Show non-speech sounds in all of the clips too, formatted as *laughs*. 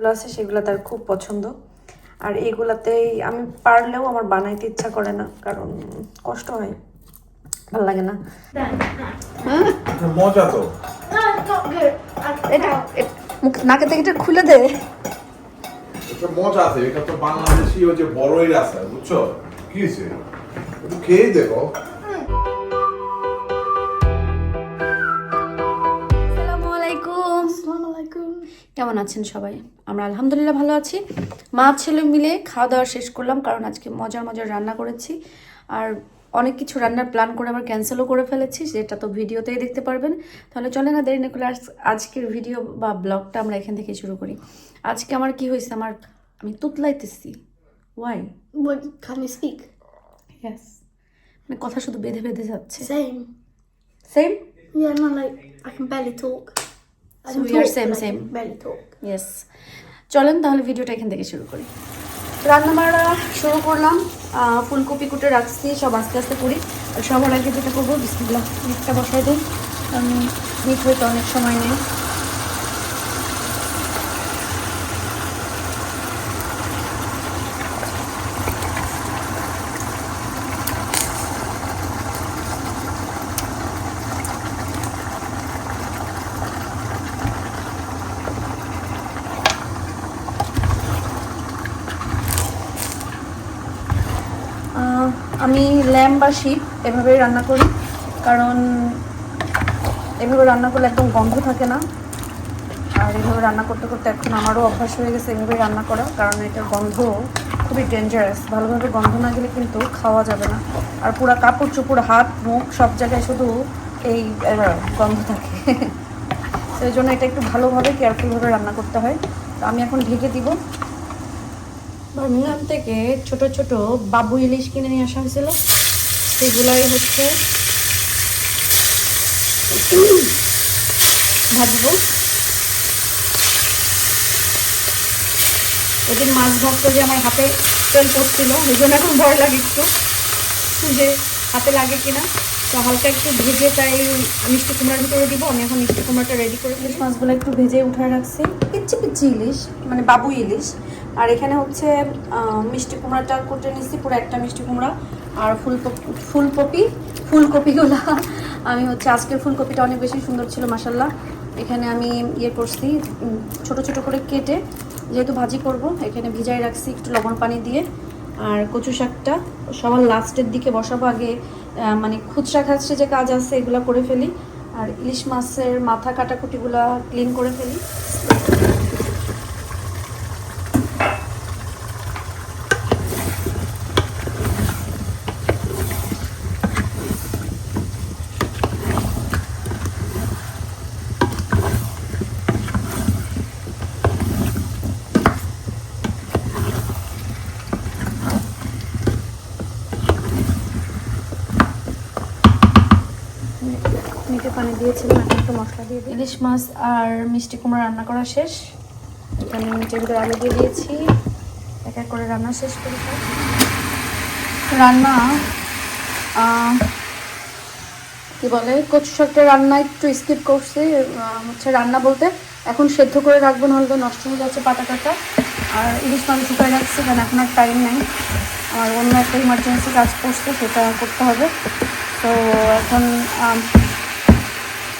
যেগুলো আছে সেগুলো তার খুব পছন্দ। আর এগুলাতেই আমি পারলেও আমার বানাইতে ইচ্ছা করে না কারণ কষ্ট হয়। ভালো লাগে না। মজা তো। এটা নাকে থেকে এটা খুলে দে। মজা আছে এটা তো বাংলাদেশি ওই যে বড়ই আছে বুঝছ? কি হয়েছে একটু খেয়ে দেখো। কেমন আছেন সবাই? আমরা আলহামদুলিল্লাহ ভালো আছি। মা ছেলে মিলে খাওয়া দাওয়া শেষ করলাম কারণ আজকে মজার মজার রান্না করেছি। আর অনেক কিছু রান্নার প্ল্যান করে আবার ক্যান্সেলও করে ফেলেছি যেটা তো ভিডিওতেই দেখতে পারবেন। তাহলে চলে না দেরি না করে আজ- আজকের ভিডিও বা ব্লগটা আমরা এখান থেকে শুরু করি। আজকে আমার কি হয়েছে আমার আমি তুতলাইতেছি। ওয়াই you ইয়েস মানে কথা শুধু বেঁধে বেঁধে যাচ্ছে। Same same Yeah, no, like I can barely talk. Yes চলেন তাহলে ভিডিওটা এখান থেকে শুরু করি। রান্না বান্না শুরু করলাম। ফুলকপি কুটে রাখছি সব আস্তে আস্তে করি। আর সবার আগে যেটা করব বিস্কুটগুলো মিটটা বসাই দিই। কারণ মিট হইতে অনেক সময় নেই আমি ল্যাম বা শিপ এভাবেই রান্না করি, কারণ এভাবে রান্না করলে একদম গন্ধ থাকে না। আর এভাবে রান্না করতে করতে এখন আমারও অভ্যাস হয়ে গেছে এভাবে রান্না করা, কারণ এটার গন্ধ খুবই ডেঞ্জারাস ভালোভাবে গন্ধ না গেলে কিন্তু খাওয়া যাবে না। আর পুরো কাপড় চোপড়, হাত, মুখ সব জায়গায় শুধু এই গন্ধ থাকে। *laughs* সেই জন্য এটা একটু ভালোভাবে কেয়ারফুলভাবে রান্না করতে হয়। তো আমি এখন ঢেকে দিব। বার্মিংহাম থেকে ছোট ছোট বাবু ইলিশ কিনে নিয়ে আসা হয়েছিল। সেগুলাই হচ্ছে ভাজবো। ওদিন মাছ ভাজতে যে আমার হাতে তেল পড়ছিল এই জন্য এখন ভয় লাগে একটু যে হাতে লাগে কিনা। তো হালকা একটু ভেজে তাই মিষ্টি কুমড়ার ভিতরে দিব, আমি এখন মিষ্টি কুমড়াটা রেডি করে ইলিশ মাছগুলো একটু ভেজে উঠায় রাখছি। পিচ্ছি পিচ্ছি ইলিশ মানে বাবু ইলিশ। আর এখানে হচ্ছে মিষ্টি কুমড়াটা কুটে নিচ্ছি, পুরো একটা মিষ্টি কুমড়া আর ফুলকপি ফুলকপি, ফুলকপিগুলো। আমি হচ্ছে, আজকের ফুলকপিটা অনেক বেশি সুন্দর ছিল মাসাল্লাহ এখানে আমি ইয়ে করছি ছোট ছোট করে কেটে যেহেতু ভাজি করব, এখানে ভিজাই রাখছি একটু লবণ পানি দিয়ে। আর কচু শাকটা সবার লাস্টের দিকে বসাবো আগে মানে খুচরা খাচড়ে যে কাজ আছে, এগুলো করে ফেলি। আর ইলিশ মাছের মাথা কাটাকুটিগুলো ক্লিন করে ফেলি মিটে পানি দিয়েছিলাম এখন একটু মশলা দিয়ে দিই ইলিশ মাছ আর মিষ্টি কুমড়া রান্না করা শেষ। এখানে মিটের ভিতরে আলু দিয়ে দিয়েছি, এক এক করে রান্না শেষ করে রান্না কি বলে, কচু শাকটা রান্না একটু স্কিপ করছি হচ্ছে রান্না বলতে এখন সেদ্ধ করে রাখব, নাহলে তো নষ্ট হয়ে যাচ্ছে পাতা কাটা আর ইলিশ মাছ শুকায় রাখছি কারণ এখন আর টাইম নেই। আর অন্য একটা ইমার্জেন্সি কাজ করছে, সেটা করতে হবে। তো এখন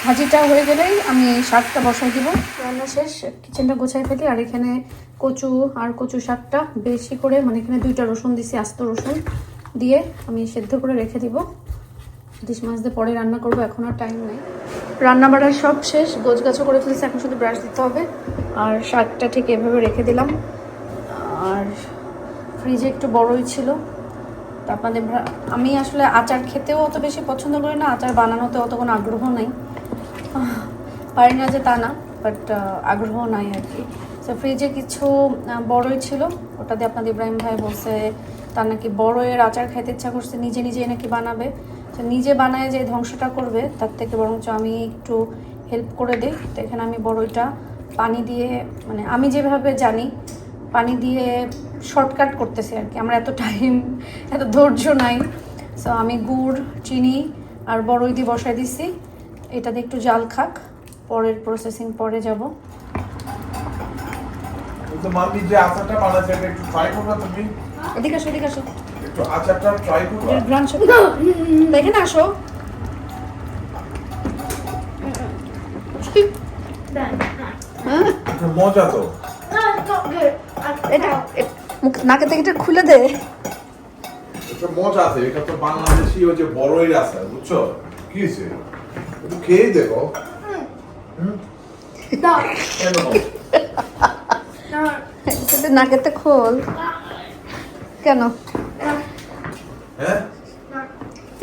ভাজিটা হয়ে গেলেই আমি শাকটা বসাই দিব। রান্না শেষ কিচেনটা গোছাই ফেলি, আর এখানে কচু আর কচু শাকটা বেশি করে মানে এখানে দুইটা রসুন দিছি, আস্ত রসুন দিয়ে আমি সেদ্ধ করে রেখে দিব। ইলিশ মাছ দিয়ে পরে রান্না করব, এখন আর টাইম নেই। রান্না বাড়ার সব শেষ, গোছগাছও করে ফেলেছি, এখন শুধু ব্রাশ দিতে হবে। আর শাকটা ঠিক এভাবে রেখে দিলাম। আর ফ্রিজে একটু বড়ই ছিল। তা আপনাদের আমি আসলে আচার খেতেও অত বেশি পছন্দ করি না, আচার বানানোতে অত কোনো আগ্রহ নেই। পারি না যে তা না বাট আগ্রহ নাই আর কি। তো ফ্রিজে কিছু বড়ই ছিল, ওটা দিয়ে আপনাদের ইব্রাহিম ভাই বলছে, তার নাকি বড়য়ের আচার খেতে ইচ্ছা করছে, নিজে নিজেই নাকি বানাবে। তো নিজে বানায় যে ধ্বংসটা করবে, তার থেকে বরঞ্চ আমি একটু হেল্প করে দিই। তো এখানে আমি বড়ইটা পানি দিয়ে মানে আমি যেভাবে জানি, পানি দিয়ে শর্টকাট করতেছি আর কি। আমার এত টাইম এত ধৈর্য নাই। সো আমি গুড়, চিনি আর বড়ই দিয়ে বসাই দিছি। এটা দিয়ে একটু জাল খাক। পরের প্রসেসিং পরে যাব। এদিকে আসো এদিকে আসো। শো এখানে আসো। মজা তো। এটা মুখ নাকে থেকে এটা খুলে দে। এটা মজা আছে এটা তো বাংলাদেশি ওই যে বড়ই আছে বুঝছ? কি হয়েছে একটু খেয়ে দেখো। নাকেতে খোল। কেন? হ্যাঁ?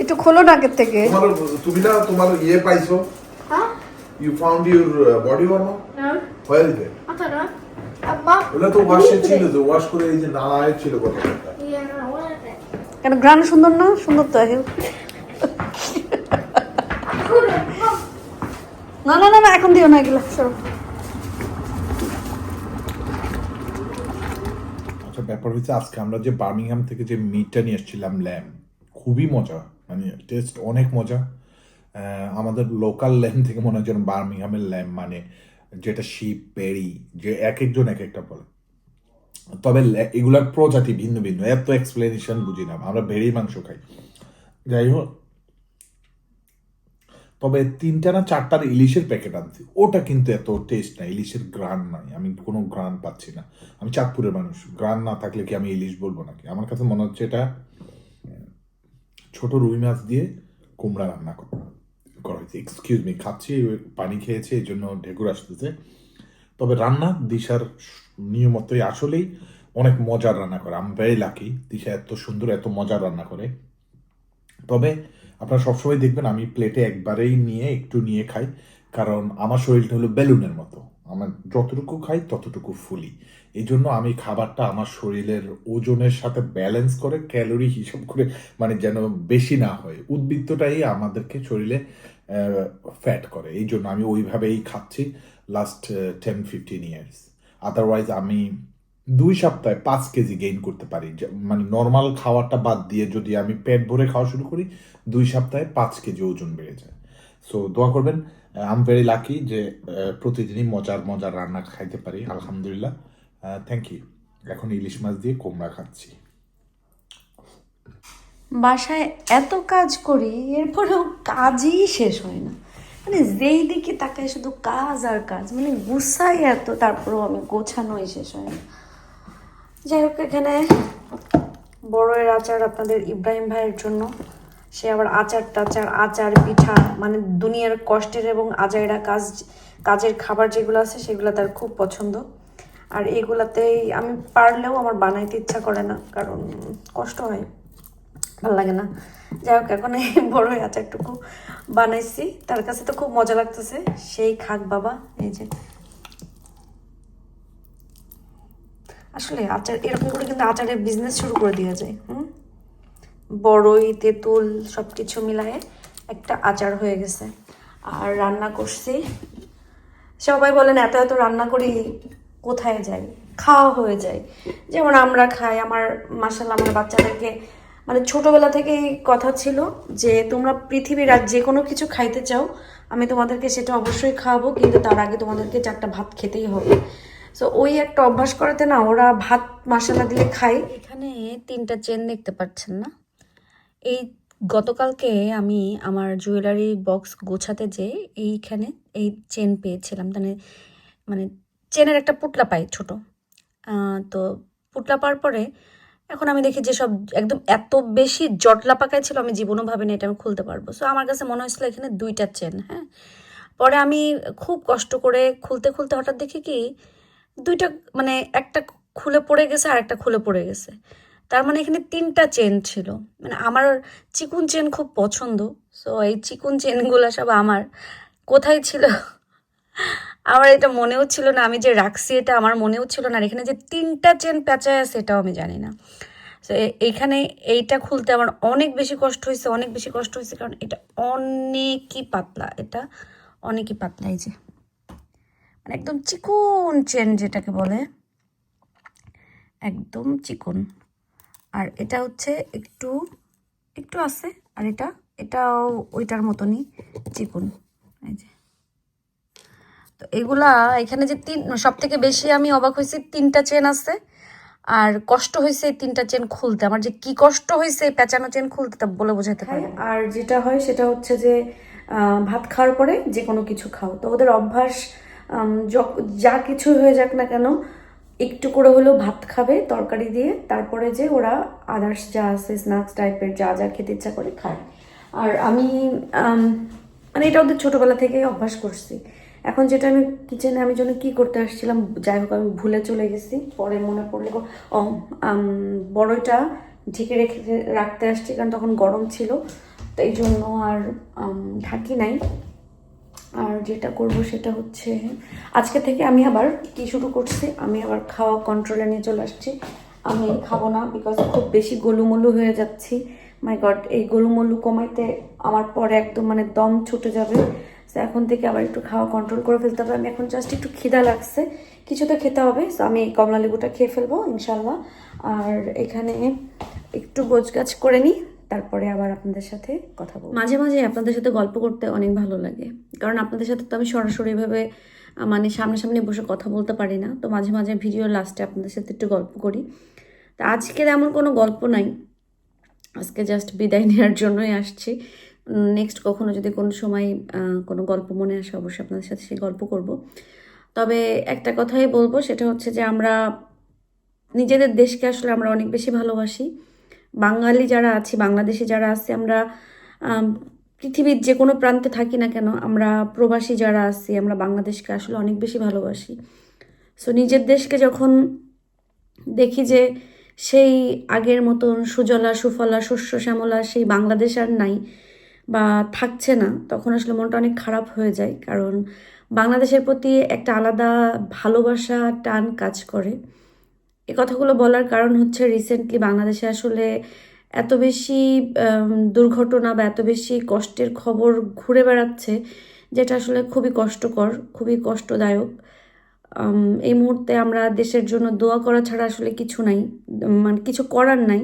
একটু খোলো নাকের থেকে। তুমি না তোমার ইয়ে পাইছো? You found your body warm No. হয়ে। দিতে I don't know. Mum? ওটা তো ওয়াশে ছিল তো ওয়াশ করে এই যে নালায় ছিল what is it? কেন গ্রান সুন্দর না? সুন্দর তো এখন না না না না, এখন দিও না এগুলো আচ্ছা ব্যাপার হচ্ছে আজকে আমরা যে বার্মিংহাম থেকে যে মিটটা নিয়ে এসেছিলাম ল্যাম খুবই মজা মানে টেস্ট অনেক মজা। আমাদের লোকাল ল্যাম থেকে মনে হয় যেন বার্মিংহামের ল্যাম মানে যেটা শিপ পেরি যে এক একজন এক একটা বলে। তবে এগুলার প্রজাতি ভিন্ন ভিন্ন, এত এক্সপ্লেনেশন বুঝি না, আমরা ভেড়ি মাংস খাই। যাই হোক তবে তিনটা না চারটার ইলিশের প্যাকেট আনছি। ওটা কিন্তু এত টেস্ট না, ইলিশের গ্রান নাই। আমি কোনো গ্রান পাচ্ছি না। আমি চাঁদপুরের মানুষ। গ্রান না থাকলে কি আমি ইলিশ বলব নাকি? আমার কাছে মনে হচ্ছে এটা ছোট রুই মাছ দিয়ে কুমড়া রান্না করা। হয়েছে এক্সকিউজ মি খাচ্ছি, পানি খেয়েছি, এই জন্য ঢেকুর আসতেছে। তবে রান্না দিশার নিয়মতই আসলেই অনেক মজার রান্না করে। আমি ভেরি লাকি দিশা এত সুন্দর, এত মজার রান্না করে। তবে আপনারা সবসময় দেখবেন আমি প্লেটে একবারেই নিয়ে, একটু নিয়ে খাই। কারণ আমার শরীরটা হলো বেলুনের মতো। আমার যতটুকু খাই, ততটুকু ফুলি। এই জন্য আমি খাবারটা আমার শরীরের ওজনের সাথে ব্যালেন্স করে ক্যালোরি হিসাব করে মানে যেন বেশি না হয়। উদ্বৃত্তটাই আমাদেরকে শরীরে ফ্যাট করে। এই জন্য আমি ওইভাবেই খাচ্ছি last ten fifteen years otherwise আমি দুই সপ্তাহে পাঁচ কেজি গেইন করতে পারি। মানে নর্মাল খাওয়াটা বাদ দিয়ে যদি আমি পেট ভরে খাওয়া শুরু করি, দুই সপ্তাহে পাঁচ কেজি ওজন বেড়ে যায়। সো দোয়া করবেন আম ভেরি লাকি যে প্রতিদিনই মজার মজার রান্না খাইতে পারি, আলহামদুলিল্লাহ। থ্যাংক ইউ এখন ইলিশ মাছ দিয়ে কোমড়া খাচ্ছি। বাসায় এত কাজ করি, এরপরেও কাজই শেষ হয় না। মানে যেই দিকে তাকায় শুধু কাজ আর কাজ মানে গুছাই এত, তারপরেও আমি গোছানোই শেষ হয় না। যাই হোক, এখানে বড়ের আচার আপনাদের ইব্রাহিম ভাইয়ের জন্য। সে আবার আচার টাচার, আচার, পিঠা মানে দুনিয়ার কষ্টের এবং আজাইরা কাজ, কাজের খাবার যেগুলো আছে সেগুলো তার খুব পছন্দ। আর এগুলাতেই আমি পারলেও আমার বানাইতে ইচ্ছা করে না, কারণ কষ্ট হয়, ভালো লাগে না। যাই হোক, এখন এই বড় আচারটুকু বানাইছি। তার কাছে তো খুব মজা লাগতেছে। সেই খাক বাবা, এই যে। আসলে আচার, এরকম করে কিন্তু আচারের বিজনেস শুরু করে দেওয়া যায়, হুম? বড়ই, তেঁতুল সব কিছু মিলায়ে একটা আচার হয়ে গেছে। আর রান্না করছি। সবাই বলেন, এত এত রান্না করি কোথায় যাই? খাওয়া হয়ে যায়। যেমন আমরা খাই, আমার মাসাল আমার বাচ্চাদেরকে মানে ছোটবেলা থেকেই কথা ছিল যে, তোমরা পৃথিবীর আর যে কোনো কিছু খাইতে চাও, আমি তোমাদেরকে সেটা অবশ্যই খাওয়াবো, কিন্তু তার আগে তোমাদেরকে চারটা ভাত খেতেই হবে। সো ওই একটা অভ্যাস করাতে না ওরা ভাত, মশলা দিয়ে খায়। এখানে তিনটা চেন দেখতে পাচ্ছেন না। এই গতকালকে আমি আমার জুয়েলারি বক্স গোছাতে যে এইখানে এই চেন পেয়েছিলাম। মানে মানে চেনের একটা পুটলা পাই ছোট। তো পুটলা পাওয়ার পরে এখন আমি দেখি যে সব একদম এত বেশি জটলা পাকায় ছিল, আমি জীবনও ভাবিনি এটা আমি খুলতে পারব। সো আমার কাছে মনে হয়েছিল এখানে দুইটা চেন হ্যাঁ। পরে আমি খুব কষ্ট করে খুলতে খুলতে হঠাৎ দেখি কি দুইটা মানে একটা খুলে পড়ে গেছে আর একটা খুলে পড়ে গেছে। তার মানে এখানে তিনটা চেন ছিল। মানে আমার চিকুন চেন খুব পছন্দ। সো এই চিকুন চেনগুলো সব আমার। কোথায় ছিল? আমার এটা মনেও ছিল না। আমি যে রাখছি এটা আমার মনেও ছিল না। আর এখানে যে তিনটা চেন পেঁচায় আছে এটাও আমি জানি না। তো এইখানে এইটা খুলতে আমার অনেক বেশি কষ্ট হয়েছে অনেক বেশি কষ্ট হয়েছে কারণ এটা অনেকই পাতলা। এটা অনেকই পাতলা, এই যে। মানে একদম চিকন চেন যেটাকে বলে একদম চিকন। আর এটা হচ্ছে একটু একটু আছে আর এটা এটাও ওইটার মতনই চিকন। এই যে। তো এগুলা এখানে যে তিন সব থেকে বেশি আমি অবাক হয়েছি তিনটা চেন আছে আর কষ্ট হয়েছে তিনটা চেন খুলতে। আমার যে কি কষ্ট হয়েছে পেঁচানো চেন খুলতে তা বলে বোঝাতে পারি আর যেটা হয় সেটা হচ্ছে যে ভাত খাওয়ার পরে যে কোনো কিছু খাও। তো ওদের অভ্যাস যা কিছু হয়ে যাক না কেন, একটু করে হলেও ভাত খাবে তরকারি দিয়ে, তারপরে যে ওরা আদার্স যা আছে স্ন্যাক্স টাইপের যা যা খেতে ইচ্ছা করে খায়। আর আমি মানে এটা ওদের ছোটোবেলা থেকেই অভ্যাস করছি। এখন যেটা আমি কিচেনে আমি জন্য কি করতে আসছিলাম, যাই হোক আমি ভুলে চলে গেছি, পরে মনে পড়ল ও বড়টা ঢেকে রেখে রাখতে আসছি, কারণ তখন গরম ছিল তো এই জন্য আর ঢাকি নাই। আর যেটা করব সেটা হচ্ছে, আজকে থেকে আমি আবার কি শুরু করছি? আমি আবার খাওয়া কন্ট্রোলে নিয়ে চলে আসছি। আমি খাব না বিকজ খুব বেশি গোলুমলু হয়ে যাচ্ছি। মাই গড এই গোলুমলু কমাইতে আমার পরে একদম মানে দম ছুটে যাবে। তো এখন থেকে আবার একটু খাওয়া কন্ট্রোল করে ফেলতে হবে। আমি এখন জাস্ট একটু খিদা লাগছে। কিছু তো খেতে হবে। তো আমি কমলা লেবুটা খেয়ে ফেলব ইনশাল্লাহ আর এখানে একটু গোছগাছ করে নিই। তারপরে আবার আপনাদের সাথে কথা বলব। মাঝে মাঝে আপনাদের সাথে গল্প করতে অনেক ভালো লাগে। কারণ আপনাদের সাথে তো আমি সরাসরিভাবে মানে সামনাসামনি বসে কথা বলতে পারি না। তো মাঝে মাঝে ভিডিও লাস্টে আপনাদের সাথে একটু গল্প করি। তা আজকের এমন কোনো গল্প নাই। আজকে জাস্ট বিদায় নেওয়ার জন্যই আসছি। নেক্সট কখনো যদি কোনো সময় কোনো গল্প মনে আসে, অবশ্যই আপনাদের সাথে সেই গল্প করব। তবে একটা কথাই বলব, সেটা হচ্ছে যে আমরা নিজেদের দেশকে আসলে আমরা অনেক বেশি ভালোবাসি। বাঙালি যারা আছি, বাংলাদেশে যারা আছি, আমরা পৃথিবীর যে কোনো প্রান্তে থাকি না কেন, আমরা প্রবাসী যারা আছি, আমরা বাংলাদেশকে আসলে অনেক বেশি ভালোবাসি। সো নিজের দেশকে যখন দেখি যে সেই আগের মতন সুজলা, সুফলা, শস্য, শ্যামলা সেই বাংলাদেশ আর নাই বা থাকছে না, তখন আসলে মনটা অনেক খারাপ হয়ে যায়। কারণ বাংলাদেশের প্রতি একটা আলাদা ভালোবাসা, টান কাজ করে। এ কথাগুলো বলার কারণ হচ্ছে রিসেন্টলি বাংলাদেশে আসলে এত বেশি দুর্ঘটনা বা এত বেশি কষ্টের খবর ঘুরে বেড়াচ্ছে, যেটা আসলে খুবই কষ্টকর, খুবই কষ্টদায়ক। এই মুহূর্তে আমরা দেশের জন্য দোয়া করা ছাড়া আসলে কিছু নাই মানে কিছু করার নাই।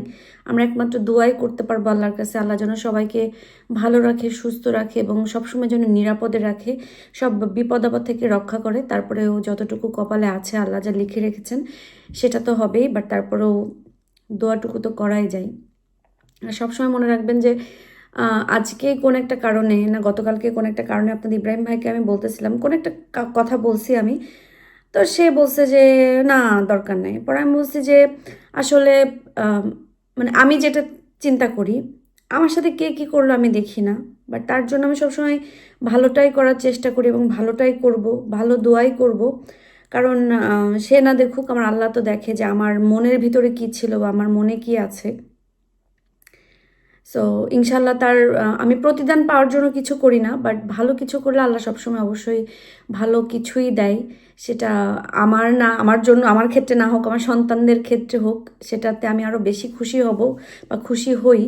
আমরা একমাত্র দোয়াই করতে পারব আল্লাহর কাছে। আল্লাহ যেন সবাইকে ভালো রাখে, সুস্থ রাখে এবং সবসময় যেন নিরাপদে রাখে, সব বিপদ আপদ থেকে রক্ষা করে। তারপরেও যতটুকু কপালে আছে আল্লাহ যা লিখে রেখেছেন, সেটা তো হবেই বাট তারপরেও দোয়াটুকু তো করাই যায়। আর সবসময় মনে রাখবেন যে আজকে কোন একটা কারণে, না গতকালকে কোন একটা কারণে আপনাদের ইব্রাহিম ভাইকে আমি বলতেছিলাম, কোন একটা কথা বলছি আমি তো সে বলছে যে, না, দরকার নেই। পরে আমি বলছি যে, আসলে মানে আমি যেটা চিন্তা করি, আমার সাথে কে কী করল আমি দেখি না। বাট তার জন্য আমি সবসময় ভালোটাই করার চেষ্টা করি এবং ভালোটাই করব, ভালো দোয়াই করব। কারণ সে না দেখুক, আমার আল্লাহ তো দেখে যে আমার মনের ভিতরে কি ছিল বা আমার মনে কি আছে। সো ইনশাল্লাহ তার আমি প্রতিদান পাওয়ার জন্য কিছু করি না বাট ভালো কিছু করলে আল্লাহ সবসময় অবশ্যই ভালো কিছুই দেয়। সেটা আমার না, আমার জন্য, আমার ক্ষেত্রে না হোক, আমার সন্তানদের ক্ষেত্রে হোক, সেটাতে আমি আরও বেশি খুশি হব বা খুশি হই।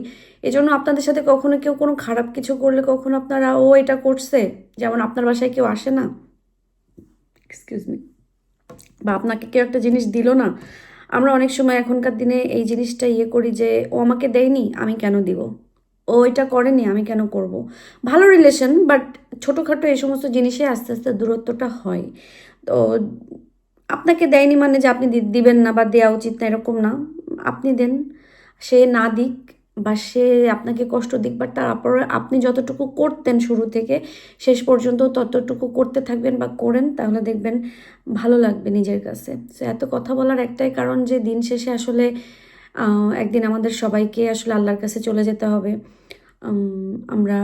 এজন্য আপনাদের সাথে কখনো কেউ কোনো খারাপ কিছু করলে কখনো আপনারা, ও, এটা করছে। যেমন আপনার বাসায় কেউ আসে না? এক্সকিউজ মি বা আপনাকে কেউ একটা জিনিস দিল না? আমরা অনেক সময় এখনকার দিনে এই জিনিসটা ইয়ে করি যে, ও আমাকে দেয়নি, আমি কেন দিব? ও এটা করেনি, আমি কেন করব? ভালো রিলেশন বাট ছোটোখাটো এই সমস্ত জিনিসে আস্তে আস্তে দূরত্বটা হয়। তো আপনাকে দেয়নি মানে যে আপনি দিবেন না বা দেওয়া উচিত না, এরকম না। আপনি দেন, সে না দিক বা সে আপনাকে কষ্ট দিক বাট তারপরে আপনি যতটুকু করতেন শুরু থেকে, শেষ পর্যন্ত ততটুকু করতে থাকবেন বা করেন, তাহলে দেখবেন ভালো লাগবে নিজের কাছে। তো এত কথা বলার একটাই কারণ যে দিন শেষে আসলে একদিন আমাদের সবাইকে আসলে আল্লাহর কাছে চলে যেতে হবে। আমরা,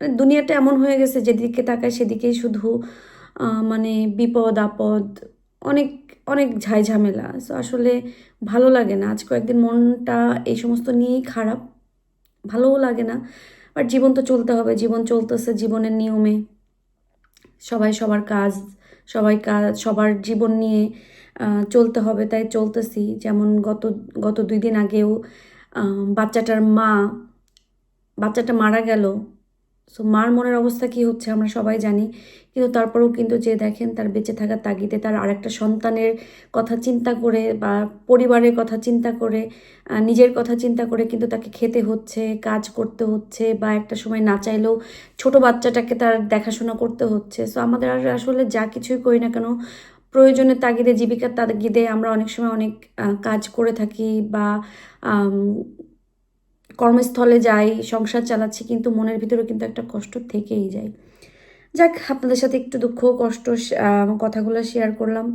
দুনিয়াটা এমন হয়ে গেছে যেদিকে তাকায় সেদিকেই শুধু মানে বিপদ, আপদ, অনেক অনেক ঝাই ঝামেলা সো আসলে ভালো লাগে না। আজ কয়েকদিন মনটা এই সমস্ত নিয়েই খারাপ। ভালোও লাগে না। বাট জীবন তো চলতে হবে। জীবন চলতেছে জীবনের নিয়মে। সবাই সবার কাজ, সবাই কাজ সবার জীবন নিয়ে চলতে হবে। তাই চলতেছি। যেমন গত গত দুই দিন আগেও বাচ্চাটার মা, বাচ্চাটা মারা গেল। সো মার মনের অবস্থা কি হচ্ছে আমরা সবাই জানি, কিন্তু তারপরেও কিন্তু যে দেখেন তার বেঁচে থাকার তাগিদে তার আরেকটা সন্তানের কথা চিন্তা করে বা পরিবারের কথা চিন্তা করে নিজের কথা চিন্তা করে কিন্তু তাকে খেতে হচ্ছে, কাজ করতে হচ্ছে বা একটা সময় না চাইলেও ছোট বাচ্চাটাকে তার দেখাশোনা করতে হচ্ছে। সো আমাদের আর আসলে যা কিছুই করি না কেন প্রয়োজনের তাগিদে, জীবিকার তাগিদে আমরা অনেক সময় অনেক কাজ করে থাকি বা কর্মস্থলে যাই, সংসার চালাচ্ছি, কিন্তু মনের ভিতরে কিন্তু একটা কষ্ট থেকেই যায়। যাক, আপনাদের সাথে একটু দুঃখ, কষ্ট কথাগুলো শেয়ার করলাম।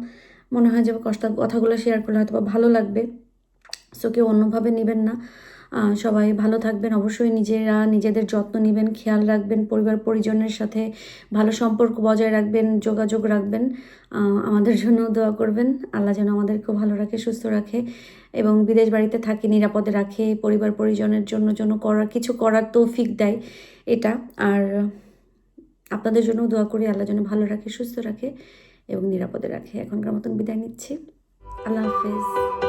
মনে হয় যে কষ্ট কথাগুলো শেয়ার করলে হয়তো ভালো লাগবে। সো কেউ অন্যভাবে নেবেন না। সবাই ভালো থাকবেন। অবশ্যই নিজেরা নিজেদের যত্ন নেবেন, খেয়াল রাখবেন, পরিবার পরিজনের সাথে ভালো সম্পর্ক বজায় রাখবেন, যোগাযোগ রাখবেন। আমাদের জন্য দোয়া করবেন। আল্লাহ যেন আমাদেরকেও ভালো রাখে, সুস্থ রাখে এবং বিদেশ বাড়িতে থাকি, নিরাপদে রাখে, পরিবার পরিজনের জন্য জন্য করার, কিছু করার তৌফিক দেয় এটা। আর আপনাদের জন্য দোয়া করি, আল্লাহ যেন ভালো রাখে, সুস্থ রাখে এবং নিরাপদে রাখে। এখনকার মতন বিদায় নিচ্ছি। আল্লাহ হাফেজ।